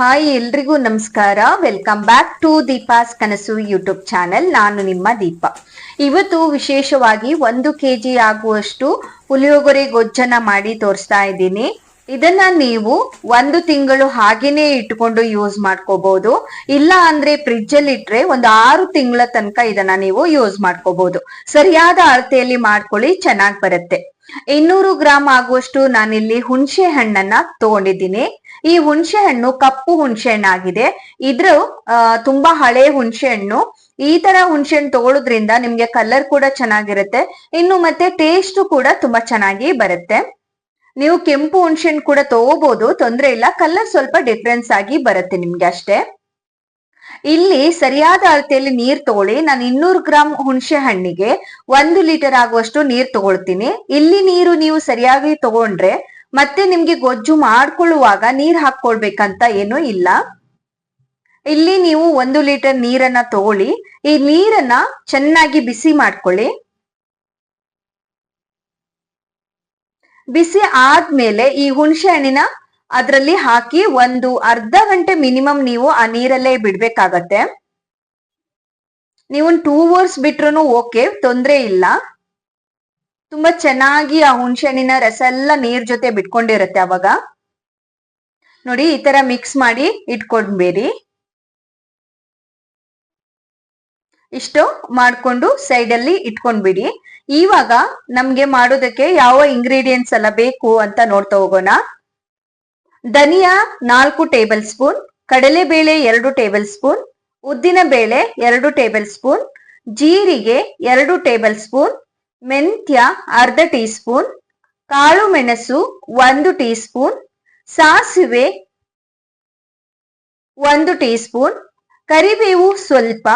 Hi ಎಲ್ರಿಗೂ ನಮಸ್ಕಾರ. Welcome back to Deepa's ಕನಸು ಯೂಟ್ಯೂಬ್ ಚಾನೆಲ್ ನಾನು ನಿಮ್ಮ ದೀಪ. ಇವತ್ತು ವಿಶೇಷವಾಗಿ ಒಂದು ಕೆಜಿ ಆಗುವಷ್ಟು ಪುಳಿಯೋಗರೆ ಗೊಜ್ಜನ್ನ ಮಾಡಿ ತೋರಿಸ್ತಾ ಇದ್ದೀನಿ. ಇದನ್ನ ನೀವು ಒಂದು ತಿಂಗಳು ಹಾಗೇನೆ ಇಟ್ಕೊಂಡು ಯೂಸ್ ಮಾಡ್ಕೋಬಹುದು ಇಲ್ಲ ಅಂದ್ರೆ ಫ್ರಿಡ್ಜ್ ಅಲ್ಲಿ ಇಟ್ರೆ ಒಂದು ಆರು ತಿಂಗಳ ತನಕ ಇದನ್ನ ನೀವು ಯೂಸ್ ಮಾಡ್ಕೋಬಹುದು ಸರಿಯಾದ ಅಳತೆಯಲ್ಲಿ ಮಾಡ್ಕೊಳ್ಳಿ, ಚೆನ್ನಾಗ್ ಬರುತ್ತೆ. ಇನ್ನೂರು ಗ್ರಾಮ್ ಆಗುವಷ್ಟು ನಾನಿಲ್ಲಿ ಹುಣಸೆ ಹಣ್ಣನ್ನ ತಗೊಂಡಿದ್ದೀನಿ. ಈ ಹುಣಸೆ ಹಣ್ಣು ಕಪ್ಪು ಹುಣಸೆ ಹಣ್ಣಾಗಿದೆ. ಇದ್ರ ತುಂಬಾ ಹಳೆ ಹುಣಸೆ ಹಣ್ಣು. ಈ ತರ ಹುಣಸೆ ಹಣ್ಣು ತಗೊಳ್ಳೋದ್ರಿಂದ ನಿಮ್ಗೆ ಕಲರ್ ಕೂಡ ಚೆನ್ನಾಗಿರುತ್ತೆ. ಇನ್ನು ಮತ್ತೆ ಟೇಸ್ಟ್ ಕೂಡ ತುಂಬಾ ಚೆನ್ನಾಗಿ ಬರುತ್ತೆ. ನೀವು ಕೆಂಪು ಹುಣಸೆ ಹಣ್ಣು ಕೂಡ ತಗೋಬಹುದು ತೊಂದ್ರೆ ಇಲ್ಲ. ಕಲರ್ ಸ್ವಲ್ಪ ಡಿಫ್ರೆನ್ಸ್ ಆಗಿ ಬರುತ್ತೆ ನಿಮ್ಗೆ ಅಷ್ಟೇ. ಇಲ್ಲಿ ಸರಿಯಾದ ಅಳತೆಯಲ್ಲಿ ನೀರ್ ತಗೊಳ್ಳಿ. ನಾನು ಇನ್ನೂರು ಗ್ರಾಮ್ ಹುಣಸೆ ಹಣ್ಣಿಗೆ ಒಂದು ಲೀಟರ್ ಆಗುವಷ್ಟು ನೀರ್ ತಗೊಳ್ತೀನಿ. ಇಲ್ಲಿ ನೀರು ನೀವು ಸರಿಯಾಗಿ ತಗೊಂಡ್ರೆ ಮತ್ತೆ ನಿಮ್ಗೆ ಗೊಜ್ಜು ಮಾಡ್ಕೊಳ್ಳುವಾಗ ನೀರ್ ಹಾಕೊಳ್ಬೇಕಂತ ಏನು ಇಲ್ಲ. ಇಲ್ಲಿ ನೀವು ಒಂದು ಲೀಟರ್ ನೀರನ್ನ ತಗೊಳ್ಳಿ. ಈ ನೀರನ್ನ ಚೆನ್ನಾಗಿ ಬಿಸಿ ಮಾಡ್ಕೊಳ್ಳಿ. ಬಿಸಿ ಆದ್ಮೇಲೆ ಈ ಹುಣಸೆ ಹಣ್ಣಿನ ಅದ್ರಲ್ಲಿ ಹಾಕಿ ಒಂದು ಅರ್ಧ ಗಂಟೆ ಮಿನಿಮಮ್ ನೀವು ಆ ನೀರಲ್ಲೇ ಬಿಡ್ಬೇಕಾಗತ್ತೆ. ನೀವು ಟೂ ಅವರ್ಸ್ ಬಿಟ್ರು ಓಕೆ, ತೊಂದ್ರೆ ಇಲ್ಲ. ತುಂಬಾ ಚೆನ್ನಾಗಿ ಆ ಹುಣಸೆ ಹಣ್ಣಿನ ರಸ ಎಲ್ಲ ನೀರ್ ಜೊತೆ ಬಿಟ್ಕೊಂಡಿರುತ್ತೆ ಅವಾಗ. ನೋಡಿ, ಈ ತರ ಮಿಕ್ಸ್ ಮಾಡಿ ಇಟ್ಕೊಂಡ್ಬೇಡಿ. ಇಷ್ಟು ಮಾಡ್ಕೊಂಡು ಸೈಡ್ ಅಲ್ಲಿ ಇಟ್ಕೊಂಡ್ಬಿಡಿ. ಇವಾಗ ನಮ್ಗೆ ಮಾಡೋದಕ್ಕೆ ಯಾವ ಇಂಗ್ರೀಡಿಯೆಂಟ್ಸ್ ಎಲ್ಲ ಬೇಕು ಅಂತ ನೋಡ್ತಾ ಹೋಗೋಣ. ಧನಿಯಾ ನಾಲ್ಕು ಟೇಬಲ್ ಸ್ಪೂನ್ ಕಡಲೆಬೇಳೆ ಎರಡು ಟೇಬಲ್ ಸ್ಪೂನ್, ಉದ್ದಿನ ಬೇಳೆ ಎರಡು ಟೇಬಲ್ ಸ್ಪೂನ್, ಜೀರಿಗೆ ಎರಡು ಟೇಬಲ್ ಸ್ಪೂನ್, ಮೆಂತ್ಯ ಅರ್ಧ ಟೀ ಸ್ಪೂನ್ ಕಾಳು ಮೆಣಸು ಒಂದು ಟೀ ಸ್ಪೂನ್ ಸಾಸಿವೆ ಒಂದು ಟೀ ಸ್ಪೂನ್ ಕರಿಬೇವು ಸ್ವಲ್ಪ,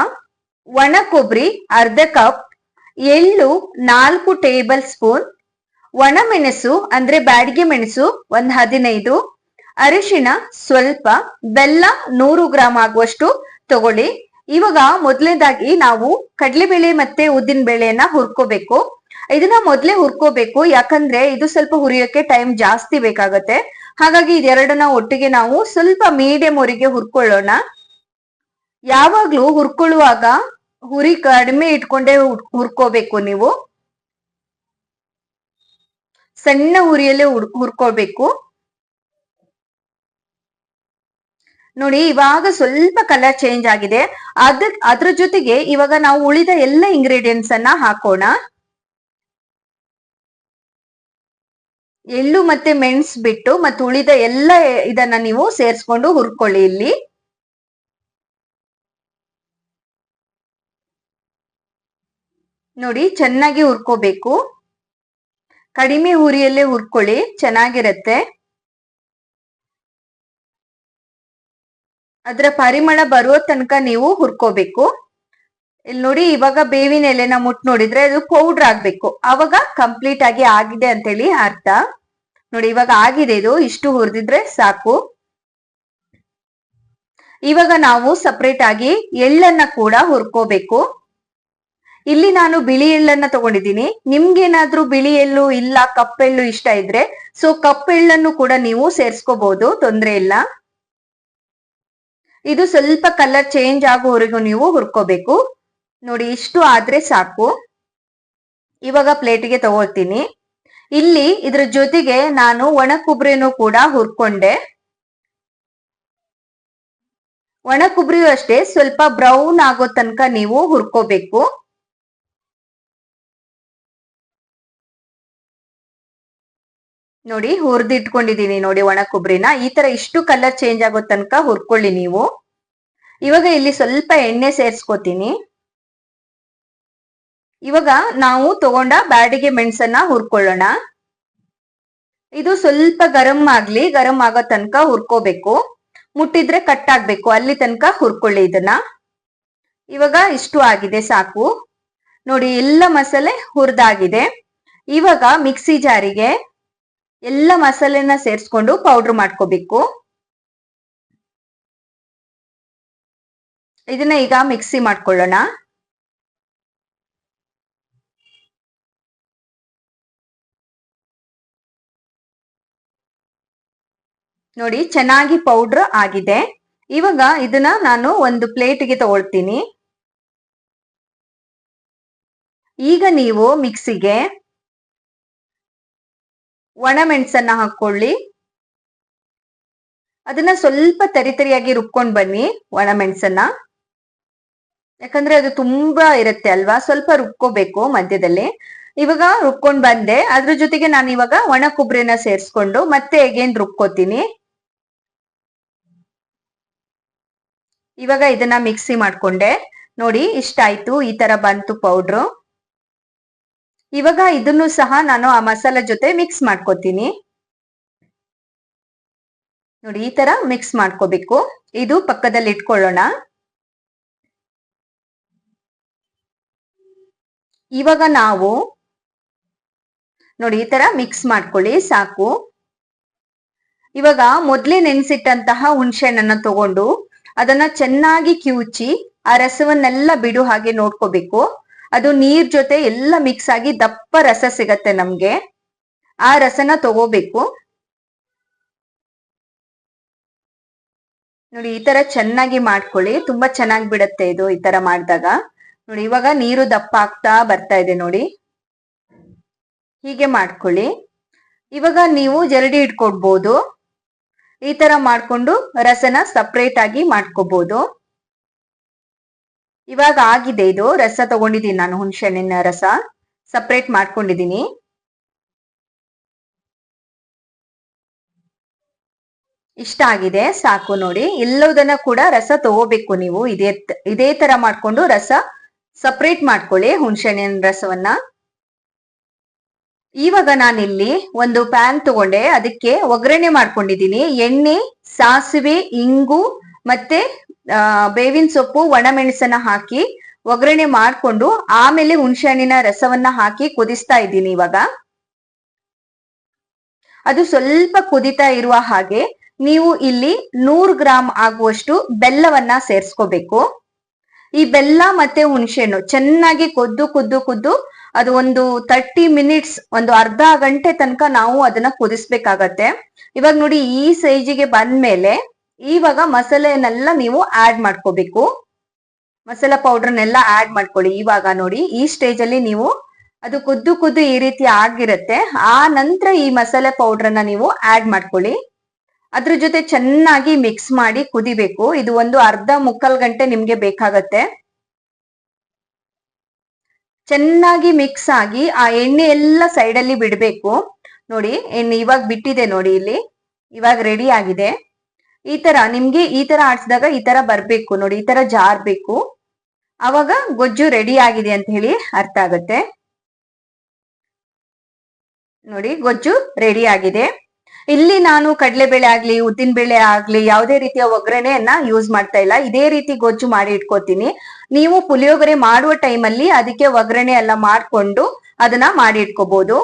ಒಣ ಕೊಬ್ಬರಿ ಅರ್ಧ ಕಪ್, ಎಳ್ಳು ನಾಲ್ಕು ಟೇಬಲ್ ಸ್ಪೂನ್, ಒಣ ಮೆಣಸು ಅಂದ್ರೆ ಬ್ಯಾಡಿಗೆ ಮೆಣಸು ಒಂದ್ ಹದಿನೈದು ಅರಿಶಿಣ ಸ್ವಲ್ಪ ಬೆಲ್ಲ ನೂರು ಗ್ರಾಮ್ ಆಗುವಷ್ಟು ತಗೊಳ್ಳಿ. ಇವಾಗ ಮೊದಲನೇದಾಗಿ ನಾವು ಕಡಲೆಬೇಳೆ ಮತ್ತೆ ಉದ್ದಿನ ಬೇಳೆಯನ್ನ ಹುರ್ಕೋಬೇಕು. ಇದನ್ನ ಮೊದ್ಲೇ ಹುರ್ಕೋಬೇಕು. ಯಾಕಂದ್ರೆ ಇದು ಸ್ವಲ್ಪ ಹುರಿಯೋಕೆ ಟೈಮ್ ಜಾಸ್ತಿ ಬೇಕಾಗತ್ತೆ. ಹಾಗಾಗಿ ಇದೆರಡನ್ನ ಒಟ್ಟಿಗೆ ನಾವು ಸ್ವಲ್ಪ ಮೀಡಿಯಂ ಹುರಿಗೆ ಹುರ್ಕೊಳ್ಳೋಣ. ಯಾವಾಗ್ಲೂ ಹುರ್ಕೊಳ್ಳುವಾಗ ಹುರಿ ಕಡಿಮೆ ಇಟ್ಕೊಂಡೇ ಹುರ್- ಹುರ್ಕೋಬೇಕು ನೀವು. ಸಣ್ಣ ಹುರಿಯಲ್ಲೇ ಹುರ್- ಹುರ್ಕೋಬೇಕು. ನೋಡಿ, ಇವಾಗ ಸ್ವಲ್ಪ ಕಲರ್ ಚೇಂಜ್ ಆಗಿದೆ. ಅದ್ರ ಅದ್ರ ಜೊತೆಗೆ ಇವಾಗ ನಾವು ಉಳಿದ ಎಲ್ಲ ಇಂಗ್ರೀಡಿಯೆಂಟ್ಸ್ ಅನ್ನ ಹಾಕೋಣ. ಎಳ್ಳು ಮತ್ತೆ ಮೆಣಸ್ ಬಿಟ್ಟು ಮತ್ತೆ ಉಳಿದ ಎಲ್ಲ ಇದನ್ನ ನೀವು ಸೇರಿಸ್ಕೊಂಡು ಹುರ್ಕೊಳ್ಳಿ ಇಲ್ಲಿ. ನೋಡಿ, ಚೆನ್ನಾಗಿ ಹುರ್ಕೋಬೇಕು. ಕಡಿಮೆ ಹುರಿಯಲ್ಲೇ ಹುರ್ಕೊಳ್ಳಿ, ಚೆನ್ನಾಗಿರತ್ತೆ. ಅದರ ಪರಿಮಳ ಬರುವ ತನಕ ನೀವು ಹುರ್ಕೋಬೇಕು. ಇಲ್ಲಿ ನೋಡಿ, ಇವಾಗ ಬೇವಿನ ಎಲೆನ ಮುಟ್ ನೋಡಿದ್ರೆ ಅದು ಪೌಡರ್ ಆಗ್ಬೇಕು. ಅವಾಗ ಕಂಪ್ಲೀಟ್ ಆಗಿ ಆಗಿದೆ ಅಂತೇಳಿ ಅರ್ಥ. ನೋಡಿ, ಇವಾಗ ಆಗಿದೆ ಇದು. ಇಷ್ಟು ಹುರಿದಿದ್ರೆ ಸಾಕು. ಇವಾಗ ನಾವು ಸಪ್ರೇಟ್ ಆಗಿ ಎಳ್ಳನ್ನ ಕೂಡ ಹುರ್ಕೋಬೇಕು. ಇಲ್ಲಿ ನಾನು ಬಿಳಿ ಎಳ್ಳನ್ನ ತಗೊಂಡಿದ್ದೀನಿ. ನಿಮ್ಗೇನಾದ್ರೂ ಬಿಳಿ ಎಳ್ಳು ಇಲ್ಲ ಕಪ್ಪೆಳ್ಳು ಇಷ್ಟ ಇದ್ರೆ ಸೊ ಕಪ್ಪೆಳ್ಳನ್ನು ಕೂಡ ನೀವು ಸೇರ್ಸ್ಕೋಬಹುದು ತೊಂದ್ರೆ ಇಲ್ಲ. ಇದು ಸ್ವಲ್ಪ ಕಲರ್ ಚೇಂಜ್ ಆಗೋವರೆಗೂ ನೀವು ಹುರ್ಕೋಬೇಕು. ನೋಡಿ, ಇಷ್ಟು ಆದ್ರೆ ಸಾಕು. ಇವಾಗ ಪ್ಲೇಟಿಗೆ ತಗೊಳ್ತೀನಿ. ಇಲ್ಲಿ ಇದ್ರ ಜೊತೆಗೆ ನಾನು ಒಣ ಕೊಬ್ಬರಿನೂ ಕೂಡ ಹುರ್ಕೊಂಡೆ. ಒಣ ಕೊಬ್ಬರಿಯೂ ಅಷ್ಟೇ, ಸ್ವಲ್ಪ ಬ್ರೌನ್ ಆಗೋ ತನಕ ನೀವು ಹುರ್ಕೋಬೇಕು. ನೋಡಿ ಹುರಿದಿಟ್ಕೊಂಡಿದೀನಿ ನೋಡಿ ಒಣ ಕೊಬ್ಬರಿನ ಈ ತರ ಇಷ್ಟು ಕಲರ್ ಚೇಂಜ್ ಆಗೋ ತನಕ ಹುರ್ಕೊಳ್ಳಿ ನೀವು. ಇವಾಗ ಇಲ್ಲಿ ಸ್ವಲ್ಪ ಎಣ್ಣೆ ಸೇರಿಸ್ಕೋತೀನಿ. ಇವಾಗ ನಾವು ತಗೊಂಡ ಬ್ಯಾಡಿಗೆ ಮೆಣಸನ್ನ ಹುರ್ಕೊಳ್ಳೋಣ. ಇದು ಸ್ವಲ್ಪ ಗರಂ ಆಗ್ಲಿ, ಗರಂ ಆಗೋ ತನಕ ಹುರ್ಕೋಬೇಕು. ಮುಟ್ಟಿದ್ರೆ ಕಟ್ ಆಗ್ಬೇಕು. ಅಲ್ಲಿ ತನಕ ಹುರ್ಕೊಳ್ಳಿ ಇದನ್ನ. ಇವಾಗ ಇಷ್ಟು ಆಗಿದೆ ಸಾಕು. ನೋಡಿ, ಎಲ್ಲ ಮಸಾಲೆ ಹುರಿದಾಗಿದೆ. ಇವಾಗ ಮಿಕ್ಸಿ ಜಾರಿಗೆ ಎಲ್ಲ ಮಸಾಲೆನ ಸೇರಿಸ್ಕೊಂಡು ಪೌಡರ್ ಮಾಡ್ಕೋಬೇಕು. ಇದನ್ನ ಈಗ ಮಿಕ್ಸಿ ಮಾಡ್ಕೊಳ್ಳೋಣ. ನೋಡಿ ಚೆನ್ನಾಗಿ ಪೌಡರ್ ಆಗಿದೆ. ಇವಾಗ ಇದನ್ನ ನಾನು ಒಂದು ಪ್ಲೇಟ್ಗೆ ತಗೊಳ್ತೀನಿ. ಈಗ ನೀವು ಮಿಕ್ಸಿಗೆ ಒಣ ಮೆಣಸನ್ನ ಹಾಕೊಳ್ಳಿ. ಅದನ್ನ ಸ್ವಲ್ಪ ತರಿತರಿಯಾಗಿ ರುಬ್ಕೊಂಡ್ ಬನ್ನಿ ಒಣಮೆಣಸನ್ನ ಯಾಕಂದ್ರೆ ಅದು ತುಂಬಾ ಇರುತ್ತೆ ಅಲ್ವಾ? ಸ್ವಲ್ಪ ರುಬ್ಕೋಬೇಕು ಮಧ್ಯದಲ್ಲಿ. ಇವಾಗ ರುಬ್ಕೊಂಡ್ ಬಂದೆ. ಅದ್ರ ಜೊತೆಗೆ ನಾನು ಇವಾಗ ಒಣ ಕೊಬ್ಬರಿನ ಸೇರಿಸ್ಕೊಂಡು ಮತ್ತೆ ಹೇಗೇನ್ ರುಬ್ಕೋತೀನಿ. ಇವಾಗ ಇದನ್ನ ಮಿಕ್ಸಿ ಮಾಡ್ಕೊಂಡೆ. ನೋಡಿ ಇಷ್ಟ ಆಯ್ತು ಈ ತರ ಬಂತು ಪೌಡ್ರು ಇವಾಗ ಇದನ್ನು ಸಹ ನಾನು ಆ ಮಸಾಲ ಜೊತೆ ಮಿಕ್ಸ್ ಮಾಡ್ಕೋತೀನಿ. ನೋಡಿ, ಈ ತರ ಮಿಕ್ಸ್ ಮಾಡ್ಕೋಬೇಕು. ಇದು ಪಕ್ಕದಲ್ಲಿ ಇಟ್ಕೊಳ್ಳೋಣ. ಇವಾಗ ನಾವು ನೋಡಿ, ಈ ತರ ಮಿಕ್ಸ್ ಮಾಡ್ಕೊಳ್ಳಿ, ಸಾಕು. ಇವಾಗ ಮೊದ್ಲೇ ನೆನೆಸಿಟ್ಟಂತಹ ಹುಣಸೆಹಣ್ಣನ್ನ ತಗೊಂಡು ಅದನ್ನ ಚೆನ್ನಾಗಿ ಕಿವುಚಿ ಆ ರಸವನ್ನೆಲ್ಲ ಬಿಡು ಹಾಗೆ ನೋಡ್ಕೋಬೇಕು. ಅದು ನೀರ್ ಜೊತೆ ಎಲ್ಲ ಮಿಕ್ಸ್ ಆಗಿ ದಪ್ಪ ರಸ ಸಿಗತ್ತೆ ನಮ್ಗೆ. ಆ ರಸನ ತಗೋಬೇಕು. ನೋಡಿ, ಈ ತರ ಚೆನ್ನಾಗಿ ಮಾಡ್ಕೊಳ್ಳಿ. ತುಂಬಾ ಚೆನ್ನಾಗಿ ಬಿಡತ್ತೆ ಇದು ಈ ತರ ಮಾಡಿದಾಗ. ನೋಡಿ, ಇವಾಗ ನೀರು ದಪ್ಪ ಆಗ್ತಾ ಬರ್ತಾ ಇದೆ ನೋಡಿ. ಹೀಗೆ ಮಾಡ್ಕೊಳ್ಳಿ. ಇವಾಗ ನೀವು ಜರಡಿ ಇಟ್ಕೊಡ್ಬೋದು. ಈ ತರ ಮಾಡ್ಕೊಂಡು ರಸನ ಸಪ್ರೇಟ್ ಆಗಿ ಮಾಡ್ಕೋಬಹುದು ಇವಾಗ ಆಗಿದೆ ಇದು. ರಸ ತಗೊಂಡಿದ್ದೀನಿ ನಾನು ಹುಣಸೆಹಣ್ಣಿನ ರಸ. ಸಪ್ರೇಟ್ ಮಾಡ್ಕೊಂಡಿದ್ದೀನಿ. ಇಷ್ಟ ಆಗಿದೆ, ಸಾಕು ನೋಡಿ. ಎಲ್ಲದನ್ನ ಕೂಡ ರಸ ತಗೋಬೇಕು ನೀವು. ಇದೇ ಇದೇ ತರ ಮಾಡ್ಕೊಂಡು ರಸ ಸಪ್ರೇಟ್ ಮಾಡ್ಕೊಳ್ಳಿ ಹುಣಸೆಹಣ್ಣಿನ ರಸವನ್ನ. ಇವಾಗ ನಾನಿಲ್ಲಿ ಒಂದು ಪ್ಯಾನ್ ತಗೊಂಡೆ. ಅದಕ್ಕೆ ಒಗ್ಗರಣೆ ಮಾಡ್ಕೊಂಡಿದ್ದೀನಿ. ಎಣ್ಣೆ, ಸಾಸಿವೆ, ಇಂಗು ಮತ್ತೆ ಬೇವಿನ ಸೊಪ್ಪು, ಒಣಮೆಣಸನ್ನ ಹಾಕಿ ಒಗ್ಗರಣೆ ಮಾಡ್ಕೊಂಡು ಆಮೇಲೆ ಹುಣಸೆಹಣ್ಣಿನ ರಸವನ್ನ ಹಾಕಿ ಕುದಿಸ್ತಾ ಇದ್ದೀನಿ ಇವಾಗ. ಅದು ಸ್ವಲ್ಪ ಕುದಿತಾ ಇರುವ ಹಾಗೆ ನೀವು ಇಲ್ಲಿ ನೂರು ಗ್ರಾಮ್ ಆಗುವಷ್ಟು ಬೆಲ್ಲವನ್ನ ಸೇರ್ಸ್ಕೋಬೇಕು. ಈ ಬೆಲ್ಲ ಮತ್ತೆ ಹುಣಸೆಹಣ್ಣು ಚೆನ್ನಾಗಿ ಕೊದ್ದು ಕುದ್ದು ಕುದ್ದು ಅದು ಒಂದು ತರ್ಟಿ ಮಿನಿಟ್ಸ್ ಒಂದು ಅರ್ಧ ಗಂಟೆ ತನಕ ನಾವು ಅದನ್ನ ಕುದಿಸ್ಬೇಕಾಗತ್ತೆ. ಇವಾಗ ನೋಡಿ ಈ ಸೈಜಿಗೆ ಬಂದ್ಮೇಲೆ ಇವಾಗ ಮಸಾಲೆನೆಲ್ಲ ನೀವು ಆಡ್ ಮಾಡ್ಕೋಬೇಕು. ಮಸಾಲಾ ಪೌಡರ್ನೆಲ್ಲ ಆಡ್ ಮಾಡ್ಕೊಳ್ಳಿ ಇವಾಗ ನೋಡಿ, ಈ ಸ್ಟೇಜ್ ಅಲ್ಲಿ ನೀವು ಅದು ಕುದ್ದು ಕುದ್ದು ಈ ರೀತಿ ಆಗಿರುತ್ತೆ, ಆ ನಂತರ ಈ ಮಸಾಲೆ ಪೌಡರ್ನ ನೀವು ಆಡ್ ಮಾಡ್ಕೊಳ್ಳಿ. ಅದ್ರ ಜೊತೆ ಚೆನ್ನಾಗಿ ಮಿಕ್ಸ್ ಮಾಡಿ ಕುದಿಬೇಕು. ಇದು ಒಂದು ಅರ್ಧ ಮುಕ್ಕಾಲ್ ಗಂಟೆ ನಿಮ್ಗೆ ಬೇಕಾಗತ್ತೆ. ಚೆನ್ನಾಗಿ ಮಿಕ್ಸ್ ಆಗಿ ಆ ಎಣ್ಣೆ ಎಲ್ಲ ಸೈಡ್ ಅಲ್ಲಿ ಬಿಡ್ಬೇಕು. ನೋಡಿ, ಎಣ್ಣೆ ಇವಾಗ ಬಿಟ್ಟಿದೆ ನೋಡಿ ಇಲ್ಲಿ. ಇವಾಗ ರೆಡಿ ಆಗಿದೆ. ಈ ತರ ನಿಮ್ಗೆ ಈ ತರ ಆಡ್ಸಿದಾಗ ಈ ತರ ಬರ್ಬೇಕು, ನೋಡಿ ಈ ತರ ಜಾರ್ಬೇಕು ಅವಾಗ ಗೊಜ್ಜು ರೆಡಿ ಆಗಿದೆ ಅಂತ ಹೇಳಿ ಅರ್ಥ ಆಗುತ್ತೆ. ನೋಡಿ ಗೊಜ್ಜು ರೆಡಿ ಆಗಿದೆ. ಇಲ್ಲಿ ನಾನು ಕಡಲೆಬೇಳೆ ಆಗ್ಲಿ ಉದ್ದಿನ ಬೇಳೆ ಆಗ್ಲಿ, ಯಾವುದೇ ರೀತಿಯ ಒಗ್ಗರಣೆಯನ್ನ ಯೂಸ್ ಮಾಡ್ತಾ ಇಲ್ಲ. ಇದೇ ರೀತಿ ಗೊಜ್ಜು ಮಾಡಿ ಇಟ್ಕೋತೀನಿ. ನೀವು ಪುಳಿಯೋಗರೆ ಮಾಡುವ ಟೈಮಲ್ಲಿ ಅದಕ್ಕೆ ಒಗ್ಗರಣೆ ಎಲ್ಲ ಮಾಡ್ಕೊಂಡು ಅದನ್ನ ಮಾಡಿ ಇಟ್ಕೋಬಹುದು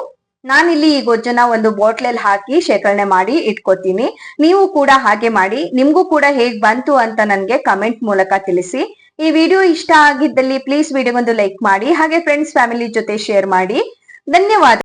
ನಾನಿಲ್ಲಿ ಈ ಗೊಜ್ಜನ್ನ ಒಂದು ಬಾಟ್ಲಲ್ಲಿ ಹಾಕಿ ಶೇಖರಣೆ ಮಾಡಿ ಇಟ್ಕೋತೀನಿ. ನೀವು ಕೂಡ ಹಾಗೆ ಮಾಡಿ. ನಿಮ್ಗೂ ಕೂಡ ಹೇಗ್ ಬಂತು ಅಂತ ನನ್ಗೆ ಕಮೆಂಟ್ ಮೂಲಕ ತಿಳಿಸಿ. ಈ ವಿಡಿಯೋ ಇಷ್ಟ ಆಗಿದ್ದಲ್ಲಿ ಪ್ಲೀಸ್ ವಿಡಿಯೋ ಒಂದು ಲೈಕ್ ಮಾಡಿ. ಹಾಗೆ ಫ್ರೆಂಡ್ಸ್ ಫ್ಯಾಮಿಲಿ ಜೊತೆ ಶೇರ್ ಮಾಡಿ. ಧನ್ಯವಾದ.